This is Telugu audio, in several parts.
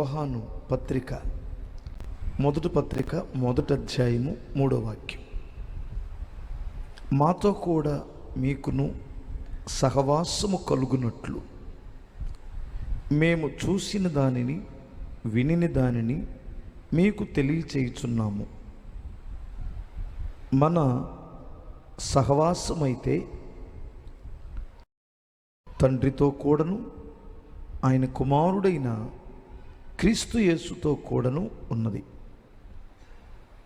యోహాను పత్రిక మొదటి పత్రిక మొదటి అధ్యాయము మూడో వాక్యం. మాతో కూడా మీకును సహవాసము కలుగునట్లు. మేము చూసిన దానిని వినిన దానిని మీకు తెలియచేయుచున్నాము. మన సహవాసమైతే తండ్రితో కూడాను ఆయన కుమారుడైన క్రీస్తు యేసుతో కూడాను ఉన్నది.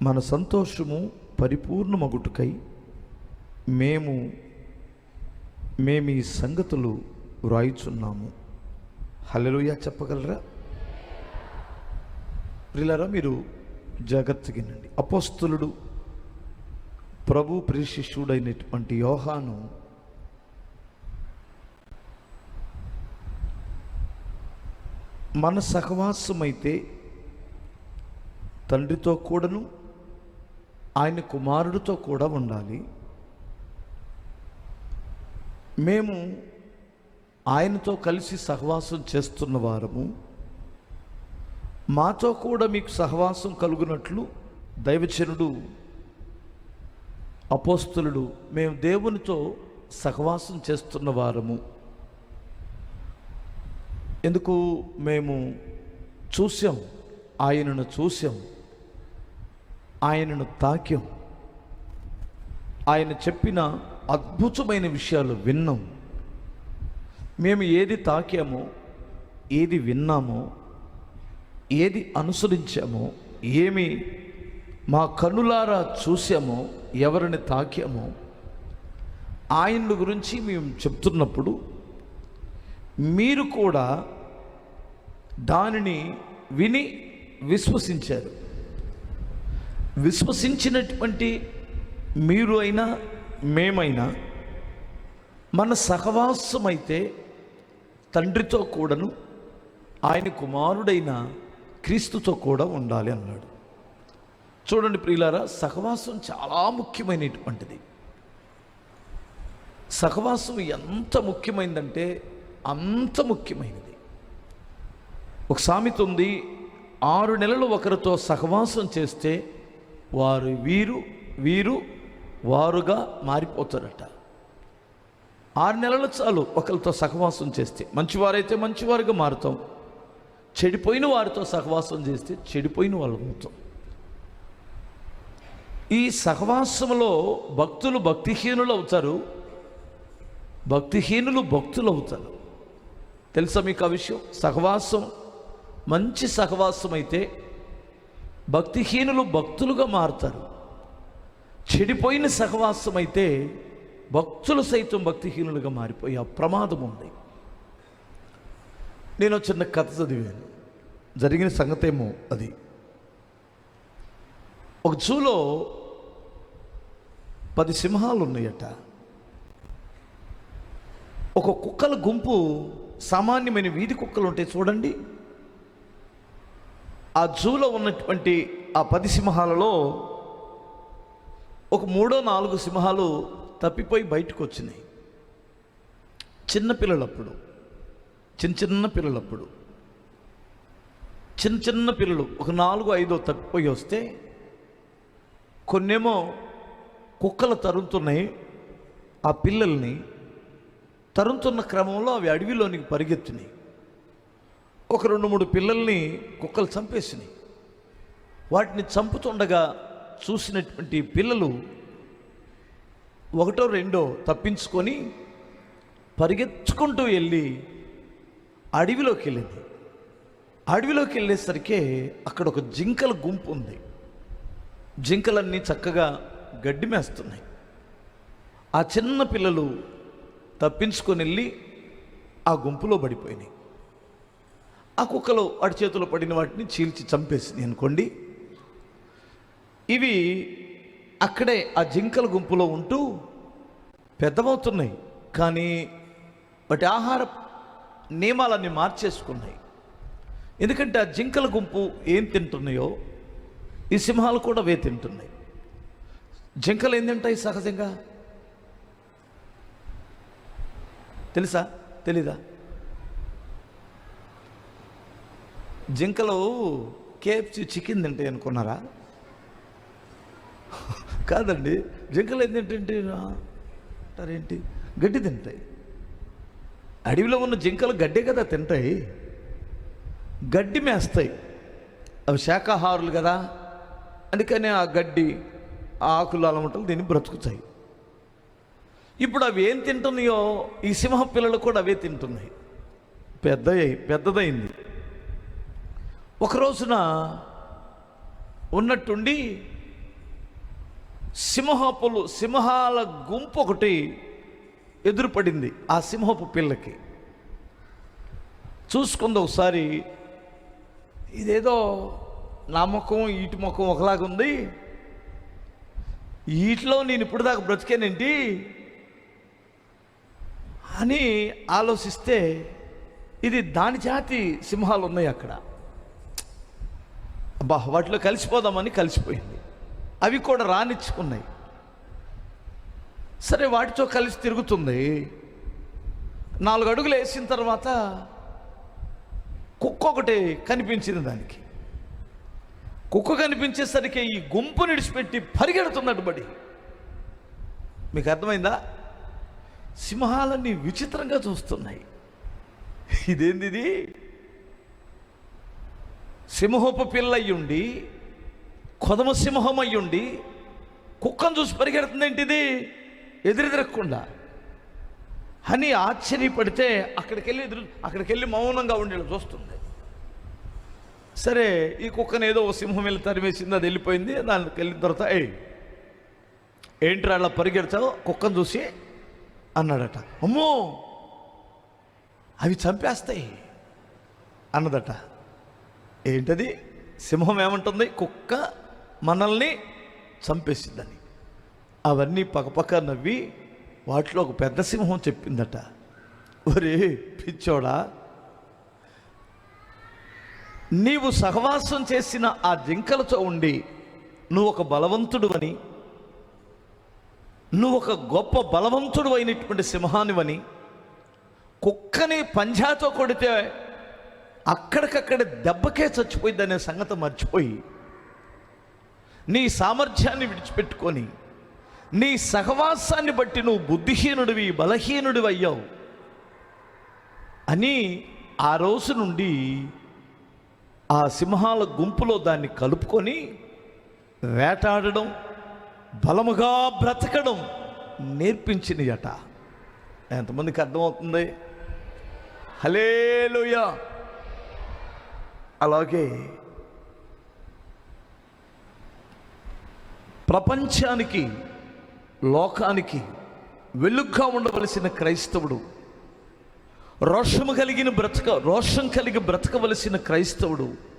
మన సంతోషము పరిపూర్ణమగుటకై మేము మేము ఈ సంగతులు వ్రాయిచున్నాము. హలలుయా చెప్పగలరా? ప్రిలరా మీరు జాగ్రత్తగినండి అపోస్తులుడు ప్రభు ప్రిశిష్యుడైనటువంటి యోహాను మన సహవాసమైతే తండ్రితో కూడాను ఆయన కుమారుడితో కూడా ఉండాలి. మేము ఆయనతో కలిసి సహవాసం చేస్తున్న వారము. మాతో కూడా మీకు సహవాసం కలుగునట్లు దైవచనుడు అపోస్తులుడు మేము దేవునితో సహవాసం చేస్తున్న వారము. ఎందుకు మేము చూసాం ఆయనను చూసాం ఆయనను తాక్యం ఆయన చెప్పిన అద్భుతమైన విషయాలు విన్నాం. మేము ఏది తాకామో ఏది విన్నామో ఏది అనుసరించామో ఏమి మా కనులారా చూసామో ఎవరిని తాకామో ఆయన గురించి మేము చెప్తున్నప్పుడు మీరు కూడా దానిని విని విశ్వసించారు. విశ్వసించినటువంటి మీరు అయినా మేమైనా మన సహవాసం అయితే తండ్రితో కూడాను ఆయన కుమారుడైన క్రీస్తుతో కూడా ఉండాలి అన్నాడు. చూడండి ప్రియులారా సహవాసం చాలా ముఖ్యమైనటువంటిది. సహవాసం ఎంత ముఖ్యమైందంటే అంత ముఖ్యమైనది. ఒక సామెత ఉంది ఆరు నెలలు ఒకరితో సహవాసం చేస్తే వారు వీరు వీరు వారుగా మారిపోతారట. ఆరు నెలలు చాలు ఒకరితో సహవాసం చేస్తే. మంచివారైతే మంచివారుగా మారుతాం. చెడిపోయిన వారితో సహవాసం చేస్తే చెడిపోయిన వాళ్ళు అవుతాం. ఈ సహవాసంలో భక్తులు భక్తిహీనులు అవుతారు. భక్తిహీనులు భక్తులు అవుతారు. తెలుసా మీకు ఆ విషయం? సహవాసం మంచి సహవాసం అయితే భక్తిహీనులు భక్తులుగా మారుతారు. చెడిపోయిన సహవాసం అయితే భక్తులు సైతం భక్తిహీనులుగా మారిపోయే ఆ ప్రమాదం ఉంది. నేను చిన్న కథ చదివాను. జరిగిన సంగతేమో అది. ఒక జూలో పది సింహాలు ఉన్నాయట ఒక కుక్కల గుంపు సామాన్యమైన వీధి కుక్కలు ఉంటాయి చూడండి. ఆ జూలో ఉన్నటువంటి ఆ పది సింహాలలో ఒక మూడో నాలుగు సింహాలు తప్పిపోయి బయటకు వచ్చినాయి చిన్న పిల్లలప్పుడు చిన్న చిన్న పిల్లలప్పుడు చిన్న చిన్న పిల్లలు ఒక నాలుగు ఐదో తప్పిపోయి వస్తే కొన్నేమో కుక్కలు తరుముతున్నాయి ఆ పిల్లల్ని తరుముతున్న క్రమంలో అవి అడవిలోనికి పరిగెత్తినాయి. ఒక రెండు మూడు పిల్లల్ని కుక్కలు చంపేసినాయి. వాటిని చంపుతుండగా చూసినటువంటి పిల్లలు ఒకటో రెండో తప్పించుకొని పరిగెత్తుకుంటూ వెళ్ళి అడవిలోకి వెళ్ళింది. అడవిలోకి వెళ్ళేసరికి అక్కడ ఒక జింకల గుంపు ఉంది. జింకలన్నీ చక్కగా గడ్డి మేస్తున్నాయి. ఆ చిన్న పిల్లలు తప్పించుకొని వెళ్ళి ఆ గుంపులో పడిపోయినాయి. ఆ కుక్కలు వాటి చేతిలో పడిన వాటిని చీల్చి చంపేసింది అనుకోండి. ఇవి అక్కడే ఆ జింకల గుంపులో ఉంటూ పెద్దమవుతున్నాయి. కానీ వాటి ఆహార నియమాలన్నీ మార్చేసుకున్నాయి. ఎందుకంటే ఆ జింకల గుంపు ఏం తింటున్నాయో ఈ సింహాలు కూడా వే తింటున్నాయి. జింకలు ఏం తింటాయి సహజంగా? తెలుసా? తెలీదా? జింకలు కేఎఫ్సి చికెన్ తింటాయి అనుకున్నారా? కాదండి జింకలు ఏం తింటే అంటారేంటి? గడ్డి తింటాయి. అడవిలో ఉన్న జింకలు గడ్డే కదా తింటాయి. గడ్డి మేస్తాయి. అవి శాకాహారులు కదా. అందుకని ఆ గడ్డి ఆ ఆకులు అలమటలు దీన్ని బ్రతుకుతాయి. ఇప్పుడు అవి ఏం తింటున్నాయో ఈ సింహ పిల్లలు కూడా అవే తింటున్నాయి. పెద్ద పెద్దదైంది ఒక రోజున ఉన్నట్టుండి సింహపులు సింహాల గుంపు ఒకటి ఎదురుపడింది ఆ సింహపు పిల్లకి. చూసుకుంది ఒకసారి ఇదేదో నా ముఖం ఈటి ముఖం ఒకలాగా ఉంది వీటిలో నేను ఇప్పుడు దాకా బ్రతికేనేంటి? అని ఆలోచిస్తే ఇది దాని జాతి సింహాలు ఉన్నాయి అక్కడ. అబ్బా వాటిలో కలిసిపోదామని కలిసిపోయింది. అవి కూడా రానిచ్చుకున్నాయి సరే వాటితో కలిసి తిరుగుతుంది. నాలుగు అడుగులు వేసిన తర్వాత కుక్క ఒకటి కనిపించింది దానికి. కుక్క కనిపించేసరికి ఈ గుంపు నిడిచిపెట్టి పరిగెడుతున్నట్టు బడి. మీకు అర్థమైందా? సింహాలన్నీ విచిత్రంగా చూస్తున్నాయి. ఇదేంది ఇది సింహపు పిల్లయ్యుండి కొదమ సింహం అయ్యుండి కుక్కను చూసి పరిగెడుతుంది ఏంటిది? ఎదురు అని ఆశ్చర్యపడితే అక్కడికి వెళ్ళి ఎదురు అక్కడికి వెళ్ళి మౌనంగా ఉండేలా చూస్తుంది. సరే ఈ కుక్కను ఏదో ఓ సింహం వెళ్ళి తరిమేసింది అది వెళ్ళిపోయింది దానికి వెళ్ళిన తర్వాత ఏ ఏంటి అలా పరిగెడతావు? కుక్కను చూసి అన్నాడట. అమ్మో! అవి చంపేస్తాయి అన్నదట. ఏంటది? సింహం ఏమంటుంది? కుక్క మనల్ని చంపేసిందని. అవన్నీ పక్కపక్క నవ్వి వాటిలో ఒక పెద్ద సింహం చెప్పిందట. ఒరే పిచ్చోడా! నీవు సహవాసం చేసిన ఆ జింకలతో ఉండి నువ్వు ఒక బలవంతుడు అని నువ్వు ఒక గొప్ప బలవంతుడు అయినటువంటి సింహానివని కుక్కని పంజాతో కొడితే అక్కడికక్కడ దెబ్బకే చచ్చిపోయిందనే సంగతి మర్చిపోయి నీ సామర్థ్యాన్ని విడిచిపెట్టుకొని నీ సహవాసాన్ని బట్టి నువ్వు బుద్ధిహీనుడివి బలహీనుడివి అయ్యావు అని ఆ రోజు నుండి ఆ సింహాల గుంపులో దాన్ని కలుపుకొని వేటాడడం బలముగా బ్రతకడం నేర్పించినయట. ఎంతమందికి అర్థమవుతుంది? హలేలుయా అలాగే ప్రపంచానికి లోకానికి వెలుగ్గా ఉండవలసిన క్రైస్తవుడు రోషము కలిగిన బ్రతక రోషం కలిగి బ్రతకవలసిన క్రైస్తవుడు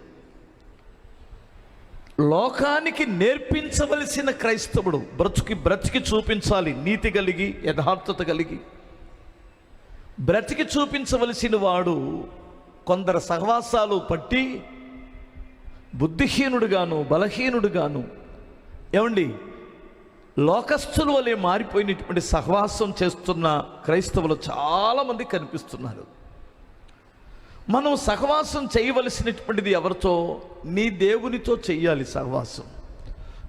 లోకానికి నేర్పించవలసిన క్రైస్తవుడు బ్రతుకి బ్రతికి చూపించాలి నీతి కలిగి యథార్థత కలిగి. బ్రతికి చూపించవలసిన వాడు కొందరు సహవాసాలు పట్టి బుద్ధిహీనుడుగాను బలహీనుడుగాను. ఏమండి? లోకస్తుల వలె మారిపోయినటువంటి సహవాసం చేస్తున్న క్రైస్తవులు చాలామంది కనిపిస్తున్నారు. మనం సహవాసం చేయవలసినటువంటిది ఎవరితో? నీ దేవునితో చెయ్యాలి సహవాసం.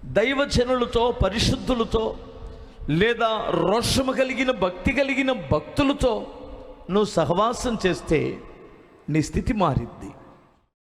దైవజనులతో పరిశుద్ధులతో లేదా రోషము కలిగిన భక్తి కలిగిన భక్తులతో నువ్వు సహవాసం చేస్తే నీ స్థితి మారిద్ది.